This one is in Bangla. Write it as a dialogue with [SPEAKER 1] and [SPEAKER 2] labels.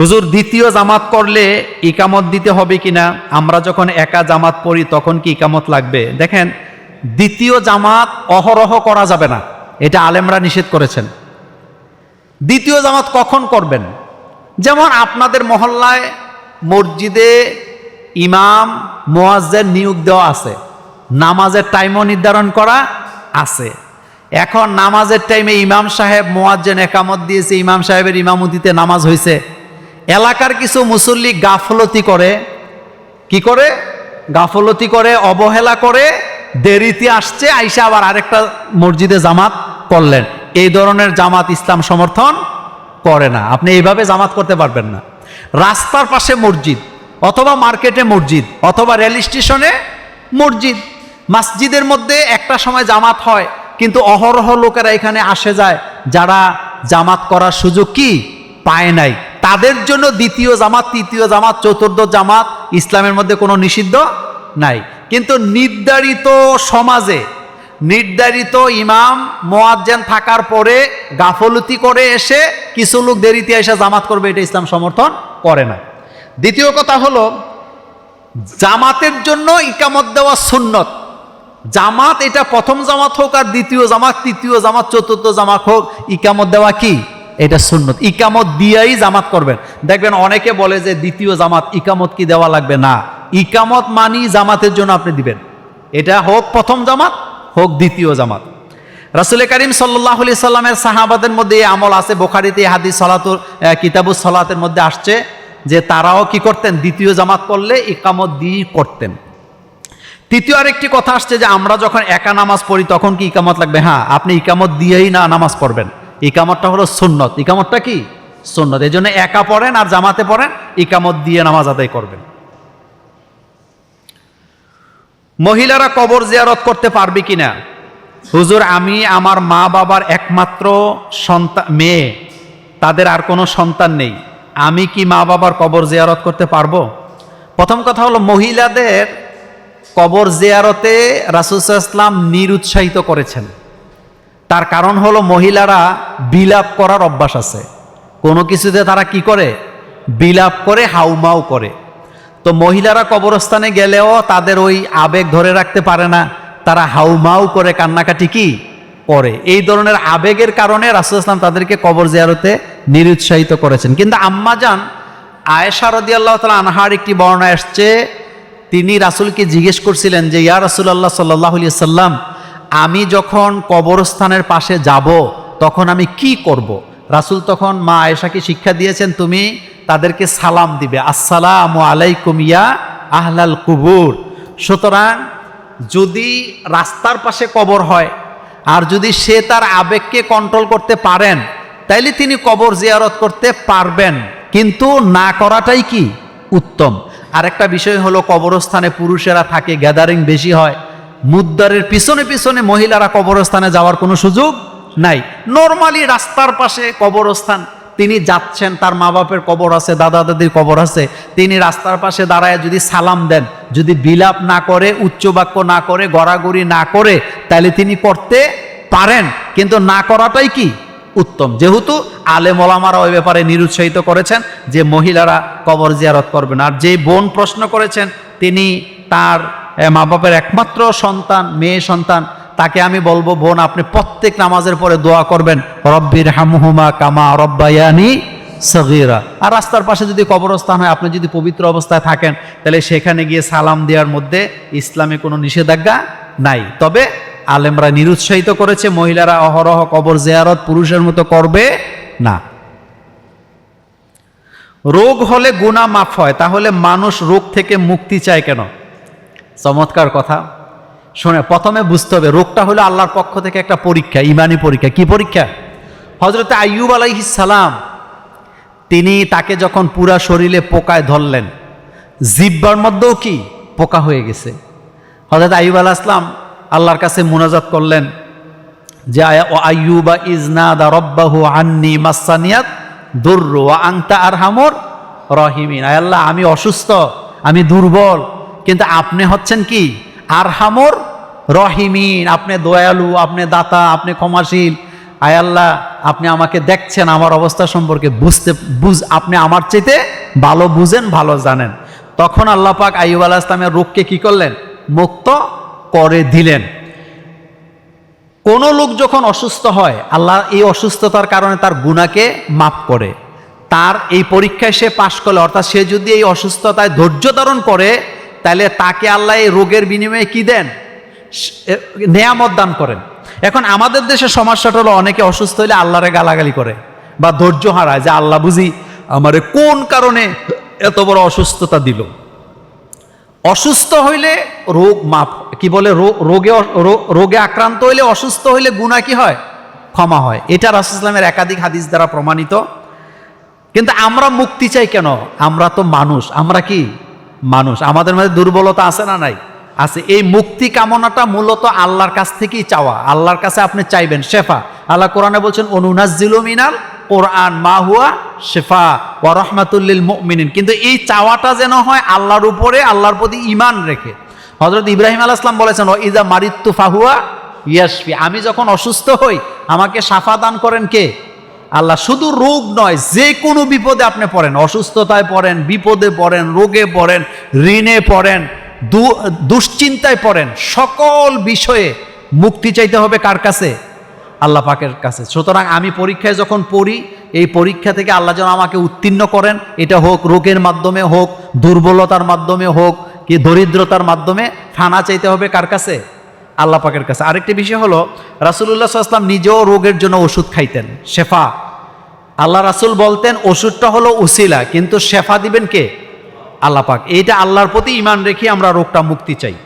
[SPEAKER 1] হুজুর, দ্বিতীয় জামাত করলে ইকামত দিতে হবে কিনা? আমরা যখন একা জামাত পড়ি, তখন কি ইকামত লাগবে? দেখেন, দ্বিতীয় জামাত অহরহ করা যাবে না। এটা আলেমরা নিষেধ করেছেন। দ্বিতীয় জামাত কখন করবেন? যেমন আপনাদের মহল্লায় মসজিদে ইমাম মোয়াজ্জের নিয়োগ দেওয়া আছে। নামাজের টাইমও নির্ধারণ করা আছে। এখন নামাজের টাইমে ইমাম সাহেব, মোয়াজ্জেন একামত দিয়েছে, ইমাম সাহেবের ইমামতিতে নামাজ হয়েছে এলাকার কিছু মুসল্লি গাফলতি করে, কি করে? গাফলতি করে, অবহেলা করে, দেরিতে আসছে, আইসা আবার আরেকটা মসজিদে জামাত করলেন। এই ধরনের জামাত ইসলাম সমর্থন করে না। আপনি এইভাবে জামাত করতে পারবেন না। রাস্তার পাশে মসজিদ, অথবা মার্কেটে মসজিদ, অথবা রেল স্টেশনে মসজিদ। মসজিদের মধ্যে একটা সময় জামাত হয়, কিন্তু অহরহ লোকেরা এখানে আসে যায়। যারা জামাত করার সুযোগ কি? পায় নাই। তাদের জন্য দ্বিতীয় জামাত, তৃতীয় জামাত, চতুর্থ জামাত ইসলামের মধ্যে কোনো নিষিদ্ধ নাই। কিন্তু নির্ধারিত সমাজে, নির্ধারিত ইমাম, মোয়াজ্জেন থাকার পরে গাফলতি করে এসে কিছু লোক দেরিতে এসে জামাত করবে, এটা ইসলাম সমর্থন করে না। দ্বিতীয় কথা হলো, জামাতের জন্য ইকামত দেওয়া সুন্নত। জামাত এটা প্রথম জামাত হোক আর দ্বিতীয় জামাত, তৃতীয় জামাত, চতুর্থ জামাত হোক, ইকামত দেওয়া কি? এটা সুন্নত। ইকামত দিয়েই জামাত করবেন। দেখবেন অনেকে বলে যে দ্বিতীয় জামাত ইকামত কি দেওয়া লাগবে? না। ইকামত মানি জামাতের জন্য আপনি দিবেন। এটা হোক প্রথম জামাত, হোক দ্বিতীয় জামাত। রাসুল করিম সাল্লাহ আলি সাল্লামের সাহাবাদের মধ্যে এই আমল আছে। বোখারিতে হাদিস সলাতুর কিতাবুস সলাতের মধ্যে আসছে যে তারাও কি করতেন? দ্বিতীয় জামাত করলে ইকামত দিয়ে করতেন। তৃতীয় আরেকটি কথা আসছে যে আমরা যখন একা নামাজ পড়ি তখন কি ইকামত লাগবে? হ্যাঁ আপনি ইকামত দিয়েই না নামাজ পড়বেন। ইকামতটা হলো সুন্নত। ইকামতটা কি? সুন্নত। এই জন্য একা পড়েন আর জামাতে পড়েন, ইকামত দিয়ে নামাজ আদায় করবেন। মহিলারা কবর জিয়ারত করতে পারবে কিনা? হুজুর, আমি আমার মা বাবার একমাত্র সন্তান মেয়ে, তাদের আর কোনো সন্তান নেই। আমি কি মা বাবার কবর জিয়ারত করতে পারব? প্রথম কথা হলো, মহিলাদের কবর জিয়ারতে রাসুসাল্লাম নিরুৎসাহিত করেছেন। তার কারণ হলো মহিলারা বিলাপ করার অভ্যাস আছে। কোনো কিছুতে তারা কি করে? বিলাপ করে, হাউমাউ করে। তো মহিলারা কবরস্থানে গেলেও তাদের ওই আবেগ ধরে রাখতে পারে না। তারা হাউমাউ করে, কান্নাকাটি কি? করে। এই ধরনের আবেগের কারণে রাসুল ইসলাম তাদেরকে কবর জিয়ারতে নিরুৎসাহিত করেছেন। কিন্তু আম্মাজান আয়েশা রদি আল্লাহ তালা আনহার একটি বর্ণনা আসছে, তিনি রাসুলকে জিজ্ঞেস করছিলেন যে, ইয়া রাসুল্লাহ সাল্লাহ সাল্লাম আমি যখন কবরস্থানের পাশে যাব, তখন আমি কি করব। রাসুল তখন, মা আয়েশাকে শিক্ষা দিয়েছেন তুমি? তাদেরকে সালাম দিবে। আসসালাম আলাইকুম ইয়া আহলাল কুবুর। সুতরাং যদি রাস্তার পাশে কবর হয়, আর যদি সে তার আবেগকে কন্ট্রোল করতে পারেন, তাইলে তিনি কবর জিয়ারত করতে পারবেন। কিন্তু না করাটাই কি? উত্তম। আরেকটা বিষয় হলো কবরস্থানে পুরুষেরা থাকে গ্যাদারিং বেশি হয়। মুদ্দারের পিছনে পিছনে মহিলারা কবরস্থানে যাওয়ার কোনো সুযোগ নাই। নর্মালি রাস্তার পাশে কবরস্থান। তিনি যাচ্ছেন, তার মা বাপের কবর আছে দাদা দাদির কবর আছে। তিনি রাস্তার পাশে দাঁড়ায় যদি সালাম দেন, যদি বিলাপ না করে, উচ্চ বাক্য না করে, গড়াগড়ি না করে, তাহলে তিনি করতে পারেন। কিন্তু না করাটাই কি? উত্তম। যেহেতু আলে মোলামারা ওই ব্যাপারে নিরুৎসাহিত করেছেন যে মহিলারা কবর জিয়ারত করবেন। আর যে বোন প্রশ্ন করেছেন, তিনি তার মা বাপের একমাত্র সন্তান, মেয়ে সন্তান, তাকে আমি বলব, বোন, আপনি প্রত্যেক নামাজের পরে দোয়া করবেন রব্বির হামহুমা কামা রব্বায়ানি সগিরা। আর রাস্তার পাশে যদি কবরস্থান হয়, আপনি যদি পবিত্র অবস্থায় থাকেন, তাহলে সেখানে গিয়ে সালাম দেওয়ার মধ্যে ইসলামে কোনো নিষেধাজ্ঞা নাই। তবে আলেমরা নিরুৎসাহিত করেছে, মহিলারা অহরহ কবর জেয়ারত পুরুষের মতো করবে না। রোগ হলে গুণা মাফ হয়, তাহলে মানুষ রোগ থেকে মুক্তি চায় কেন? চমৎকার কথা। শোনে প্রথমে বুঝতে হবে, রোগটা হলো আল্লাহর পক্ষ থেকে একটা পরীক্ষা, ইমানি পরীক্ষা। কি পরীক্ষা? হজরত আইয়ুব সালাম, তিনি তাকে যখন পুরা শরীরে পোকায় ধরলেন, জিব্বার মধ্যেও কি? পোকা হয়ে গেছে। হজরত আইয়ুব আলাহ ইসলাম আল্লাহর কাছে মুনাজাত করলেন যে ও ইজনাদা রব্বাহু আন্নি মাসানিয়াত দুর্র আংতা আর হামর রহিমিন। আল্লাহ, আমি অসুস্থ, আমি দুর্বল কিন্তু আপনি হচ্ছেন কি? আর হামর রহিমিন। আপনি দয়ালু, আপনি দাতা, আপনি ক্ষমাশীল। আয় আল্লাহ, আপনি আমাকে দেখছেন, আমার অবস্থা সম্পর্কে বুঝতে, বুঝ, আপনি আমার চাইতে ভালো বুঝেন, ভালো জানেন। তখন আল্লাহ পাক আইব আলাহ ইসলামের রোগকে কি করলেন? মুক্ত করে দিলেন। কোনো লোক যখন অসুস্থ হয়, আল্লাহ এই অসুস্থতার কারণে তার গুণাকে মাফ করে। তার এই পরীক্ষায় সে পাশ করলে, অর্থাৎ সে যদি এই অসুস্থতায় ধৈর্য ধারণ করে তাহলে তাকে আল্লাহ এই রোগের বিনিময়ে কি দেন? নেয়ামত দান করেন। এখন আমাদের দেশে সমস্যাটা হলো অনেকে অসুস্থ হলে আল্লাহরে গালাগালি করে বা ধৈর্য হারায় যে আল্লাহ বুঝি আমারে কোন কারণে এত বড় অসুস্থতা দিল। অসুস্থ হইলে রোগ মাপ কি বলে রোগে রোগে আক্রান্ত হইলে অসুস্থ হইলে গুণা কি হয়? ক্ষমা হয়। এটা রাসুসলামের একাধিক হাদিস দ্বারা প্রমাণিত। কিন্তু আমরা মুক্তি চাই কেন? আমরা তো মানুষ। আমরা কি মানুষ। আমাদের মধ্যে দুর্বলতা আছে না নাই? আছে। এই মুক্তি কামনাটা মূলত আল্লাহর কাছ থেকেই চাওয়া। আল্লাহর কাছে আপনি চাইবেন শেফা। আল্লাহ কোরআনে বলছেন অনুনাজিল মিনাল কোরআন মা হুয়া শেফা ওয়া রহমাতুল্লিল মুমিনিন। কিন্তু এই চাওয়াটা যেন হয় আল্লাহর উপরে, আল্লাহর প্রতি ইমান রেখে। হজরত ইব্রাহিম আলাহ ইসলাম বলেছেন ও ইজা মারিত্তু ফাহুয়া ইয়াসফি আমি যখন অসুস্থ হই, আমাকে সাফা দান করেন কে? আল্লাহ শুধু রোগ নয়, যে কোনো বিপদে আপনি পড়েন, অসুস্থতায় পড়েন, বিপদে পড়েন, রোগে পড়েন, ঋণে পড়েন দুশ্চিন্তায় পড়েন, সকল বিষয়ে মুক্তি চাইতে হবে কার কাছে? আল্লাহ পাকের কাছে। সুতরাং আমি পরীক্ষায় যখন পড়ি, এই পরীক্ষা থেকে আল্লাহ যেন আমাকে উত্তীর্ণ করেন। এটা হোক রোগের মাধ্যমে হোক, দুর্বলতার মাধ্যমে হোক, কি দরিদ্রতার মাধ্যমে ফানা চাইতে হবে কার কাছে? আল্লাহ পাকের কাছে। আরেকটি বিষয় হলো রাসুল্লাহ আসলাম নিজেও রোগের জন্য ওষুধ খাইতেন, শেফা। আল্লাহ রাসুল বলতেন, ওষুধটা হলো উসিলা, কিন্তু শেফা দিবেন কে? আল্লাহ পাক। এইটা আল্লাহর প্রতি ইমান রেখে আমরা রোগটা মুক্তি চাই।